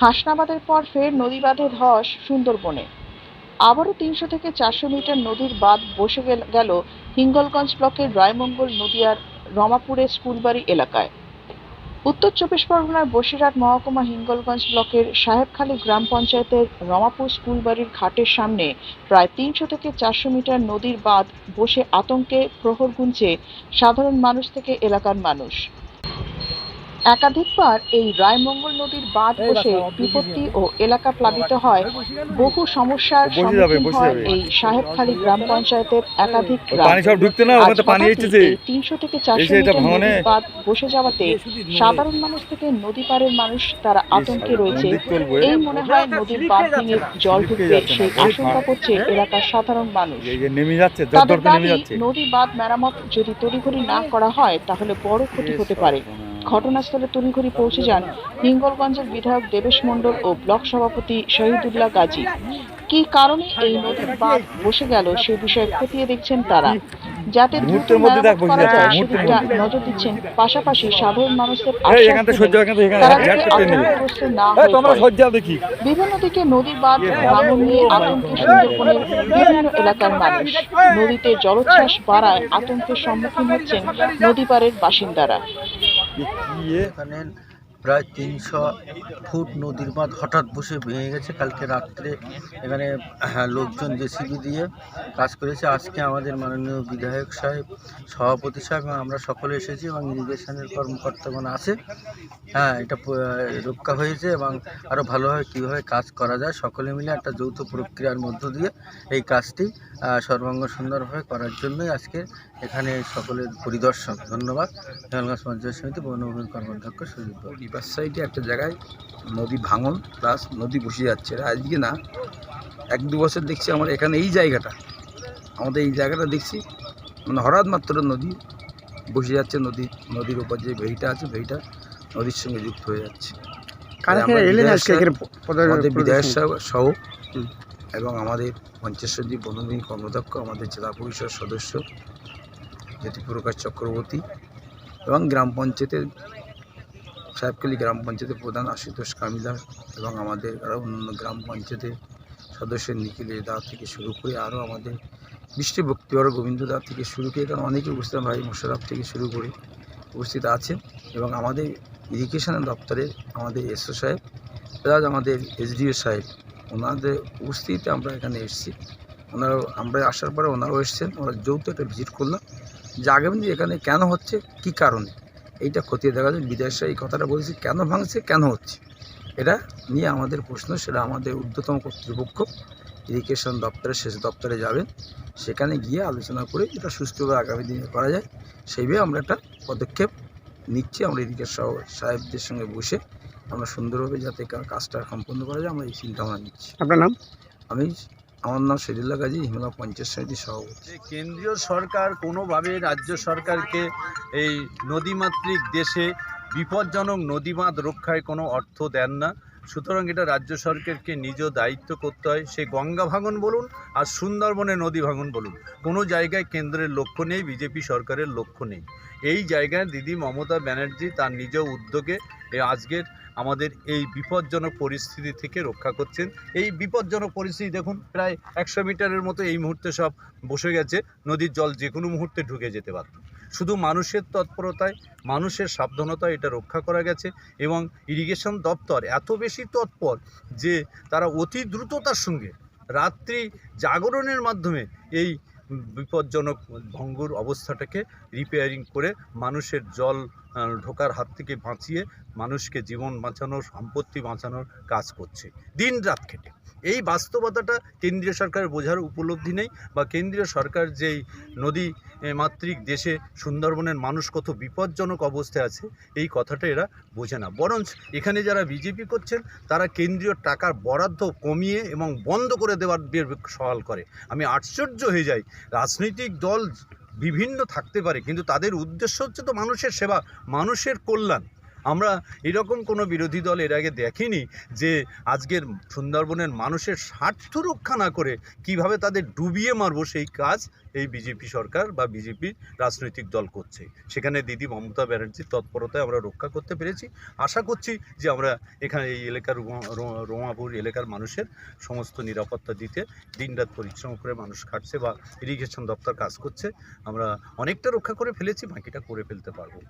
হাসনাবাদের পর ফের নদী বাঁধে ধস সুন্দরবনে। আবারও তিনশো থেকে চারশো মিটার নদীর বাঁধ বসে গেল- গেল হিঙ্গলগঞ্জ ব্লকের রায়মঙ্গল নদিয়ার রমাপুরের স্কুলবাড়ি এলাকায়। উত্তর চব্বিশ পরগনার বসিরহাট মহকুমা হিঙ্গলগঞ্জ ব্লকের সাহেবখালী গ্রাম পঞ্চায়েতের রমাপুর স্কুলবাড়ির ঘাটের সামনে প্রায় তিনশো থেকে চারশো মিটার নদীর বাঁধ বসে আতঙ্কে প্রহর গুনছে সাধারণ মানুষ থেকে এলাকার মানুষ। একাধিকবার এই রায়মঙ্গল নদীর বাঁধ বসে বিপত্তি ও এলাকা প্লাবিত হয়। বহু সমস্যার সম্মুখীন হয় এই সাহেবখালী গ্রাম পঞ্চায়েতের একাধিক পানি সব ঢুকতে না ওখানে পানি এসেছে। তিনশো থেকে চারশো মিটার বাঁধ বসে যাওয়াতে সাধারণ মানুষ থেকে নদী পারের মানুষ তারা আতঙ্কে রয়েছে। এই মনে হয় নদীর বাঁধ ভেঙে জল ঢুকবে সেই আশঙ্কা করছে এলাকার সাধারণ মানুষ। নেমে যাচ্ছে নদী বাঁধ মেরামত যদি তড়িঘড়ি না করা হয় তাহলে বড় ক্ষতি হতে পারে। ঘটনাস্থলে তড়িঘড়ি পৌঁছে যান হিঙ্গলগঞ্জের বিধায়ক দেবেশ মণ্ডল ও ব্লক সভাপতি শহীদুল্লাহ গাজী। কি কারণে এই নদীর বাঁধ বসে গেল সে বিষয়ে খতিয়ে দেখছেন তারা। যাতে মুহূর্তের মধ্যে দেখ বসে যাচ্ছে, সেদিকটা। নজর দিচ্ছেন পাশাপাশি সাধারণ মানুষদের তোমরা। সজ্জা দেখি। বিভিন্ন দিকে নদী বাঁধ ভাঙন নিয়ে আতঙ্কে সুন্দরবনের বিভিন্ন এলাকার মানুষ। নদীতে জলোচ্ছ্বাস বাড়ায় আতঙ্কের সম্মুখীন হচ্ছেন নদী পাড়ের বাসিন্দারা। এ? এখানে প্রায় তিনশো ফুট নদীর বাঁধ হঠাৎ বসে ভেঙে গেছে। কালকে রাত্রে এখানে হ্যাঁ, লোকজন জেসিবি দিয়ে কাজ করেছে। আজকে আমাদের মাননীয় বিধায়ক সাহেব সভাপতি সাহেব আমরা সকলে এসেছি এবং ইরিগেশনের কর্মকর্তাগণ আছে। হ্যাঁ এটা রক্ষা হয়েছে এবং আরও ভালোভাবে কীভাবে কাজ করা যায়। সকলে মিলে একটা যৌথ প্রক্রিয়ার মধ্য দিয়ে এই কাজটি সর্বাঙ্গ সুন্দরভাবে করার জন্যই আজকে এখানে সকলের পরিদর্শন ধন্যবাদ। হিমালগাছ পঞ্চায়েত সমিতি বনভূমির কর্মাধ্যক্ষ সুজিত। রিভার সাইডে একটা জায়গায় নদী ভাঙন প্লাস নদী বসে যাচ্ছে। আজকে না এক দু বছর দেখছি আমার এখানে এই জায়গাটা। আমাদের এই জায়গাটা দেখছি মানে হঠাৎ মাত্র নদী বসে যাচ্ছে নদী নদীর উপর যে ভেড়িটা আছে ভেড়িটা নদীর সঙ্গে যুক্ত হয়ে যাচ্ছে। আমাদের বিধায়ক সাহেব সহ এবং আমাদের পঞ্চায়েত সচিব বনভূমি কর্মদক্ষ আমাদের জেলা পরিষদ সদস্য জ্যোতিপ্রকাশ চক্রবর্তী এবং গ্রাম পঞ্চায়েতের সাহেবখালী গ্রাম পঞ্চায়েতের প্রধান আশুতোষ কামিলা এবং আমাদের আরও অন্যান্য গ্রাম পঞ্চায়েতের সদস্য নিখিল দা থেকে শুরু করে আরও আমাদের বৃষ্টি ভক্তিবর গোবিন্দ দা থেকে শুরু করে এখানে অনেকে উপস্থিত, ভাই মোশারফ থেকে শুরু করে উপস্থিত আছেন এবং আমাদের ইরিগেশন দপ্তরের আমাদের এসও সাহেব প্লাস আমাদের এসডিও সাহেব, ওনাদের উপস্থিতিতে আমরা এখানে এসেছি। ওনারা আমরা আসার পরে ওনারাও এসেছেন আমরা যৌথ একটা ভিজিট করলাম। যে আগামী দিনে এখানে কেন হচ্ছে কি কারণে? এইটা খতিয়ে দেখা যায় বিদেশে এই কথাটা বলেছি কেন ভাঙছে কেন হচ্ছে? এটা নিয়ে আমাদের প্রশ্ন সেটা আমাদের ঊর্ধ্বতম কর্তৃপক্ষ ইরিগেশন দপ্তরের শেষ দপ্তরে যাবেন। সেখানে গিয়ে আলোচনা করে এটা সুস্থভাবে আগামী দিনে করা যায়। সেইভাবে আমরা একটা পদক্ষেপ নিচ্ছি। আমরা ইরিগেশন সাহেবদের সঙ্গে বসে আমরা সুন্দরভাবে যাতে কাজটা সম্পন্ন করা যায় আমরা এই চিন্তা ভাবনা নিচ্ছি। আপনার নাম? আমি আমার নাম শহীদুল্লাহ গাজী হিমালয় পঞ্চায়েত সমিতির সভাপতি। কেন্দ্রীয় সরকার, কোনোভাবে রাজ্য সরকারকে এই নদীমাতৃক দেশে বিপজ্জনক নদীবাঁধ রক্ষায় কোনো অর্থ দেন না। সুতরাং এটা রাজ্য সরকারকে নিজ দায়িত্ব করতে হয়। সে গঙ্গা ভাঙন বলুন আর সুন্দরবনে নদী ভাঙন বলুন, কোনো জায়গায় কেন্দ্রের লক্ষ্য নেই, বিজেপি সরকারের লক্ষ্য নেই। এই জায়গায় দিদি মমতা ব্যানার্জি তার নিজ উদ্যোগে আজকের আমাদের এই বিপজ্জনক পরিস্থিতি থেকে রক্ষা করছেন। এই বিপজ্জনক পরিস্থিতি দেখুন, প্রায় একশো মিটারের মতো এই মুহূর্তে সব বসে গেছে। নদীর জল যে কোনো মুহূর্তে ঢুকে যেতে পারত। শুধু মানুষের তৎপরতায়, মানুষের সাবধানতায় এটা রক্ষা করা গেছে এবং ইরিগেশন দপ্তর এত বেশি তৎপর যে তারা অতি দ্রুততার সঙ্গে রাত্রি জাগরণের মাধ্যমে এই বিপজ্জনক ভঙ্গুর অবস্থাটাকে রিপেয়ারিং করে মানুষের জল ঢোকার হাত থেকে বাঁচিয়ে মানুষকে জীবন বাঁচানোর, সম্পত্তি বাঁচানোর কাজ করছে। দিন রাত খেটে। এই বাস্তবতাটা কেন্দ্রীয় সরকার বোঝার উপলব্ধি নেই বা কেন্দ্রীয় সরকার যেই নদী মাতৃক দেশে সুন্দরবনের মানুষ কত বিপজ্জনক অবস্থায় আছে, এই কথাটা এরা বোঝে না। বরঞ্চ এখানে যারা বিজেপি করছেন, তারা কেন্দ্রীয় টাকার বরাদ্দ কমিয়ে এবং বন্ধ করে দেওয়ার সওয়াল করে। আমি আশ্চর্য হয়ে যাই। রাজনৈতিক দল বিভিন্ন থাকতে পারে কিন্তু তাদের উদ্দেশ্য হচ্ছে তো মানুষের সেবা মানুষের কল্যাণ। আমরা এরকম কোনো বিরোধী দল এর আগে দেখিনি যে আজকের সুন্দরবনের মানুষের স্বার্থ রক্ষা না করে কীভাবে তাদের ডুবিয়ে মারবো সেই কাজ এই বিজেপি সরকার বা বিজেপি রাজনৈতিক দল করছে। সেখানে দিদি মমতা ব্যানার্জির তৎপরতায় আমরা রক্ষা করতে পেরেছি। আশা করছি যে আমরা এখানে এই এলাকার রোমা- রোমাপুর এলাকার মানুষের সমস্ত নিরাপত্তা দিতে দিনরাত পরিশ্রম করে মানুষ খাটছে বা ইরিগেশন দপ্তর কাজ করছে, আমরা অনেকটা রক্ষা করে ফেলেছি, বাকিটা করে ফেলতে পারব।